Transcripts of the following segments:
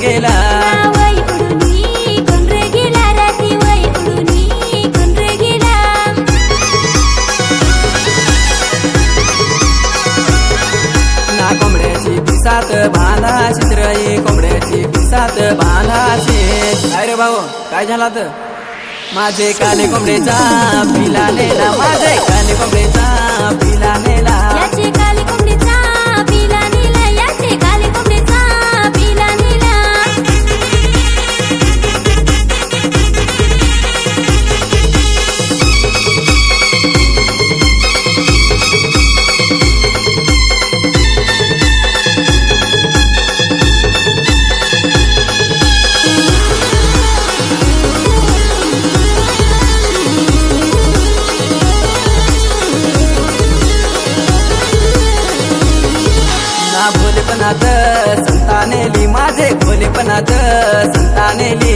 गेला? वय उडुनी रे गेला? राती वय उडुनी कोण रे गेला? ना कोंबड्याची पिसात भाला चित्रई कोंबड्याची पिसात भाऊ काय झाला तर माझे काले कोंबडेचा पिला माझे भोलेपणात संतानेली माझे भोलेपणात संतानेली.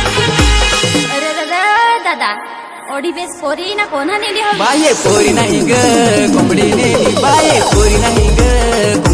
अरे दादा दादा ओढी बेस पोरी ना कोणा नेली बाये पोरी नाही ग कोंबडी नेली बाये पोरी नाही ग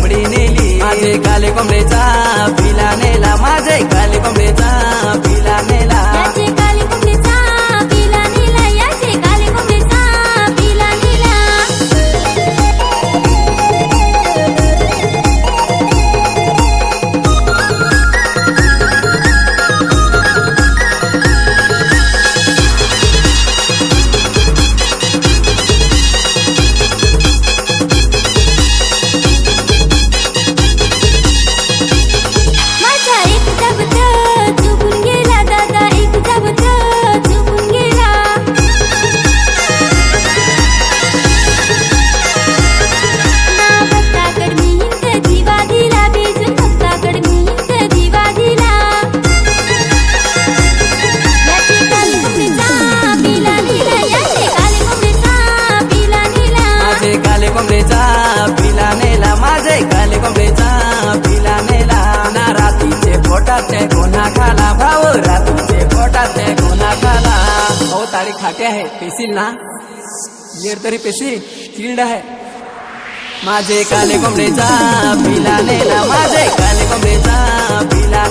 माझे पिला नेला ना रातीचे पोटाचे कोणा खाला. भाऊ रातीचे पोटाचे कोणा खाला. हो तारी खाटे आहे. पेशील ना? येर तरी पेशी. चिल्ड आहे. माझे काले कोंबडेचा पिला नेला माझे काले कोंबडेचा पिला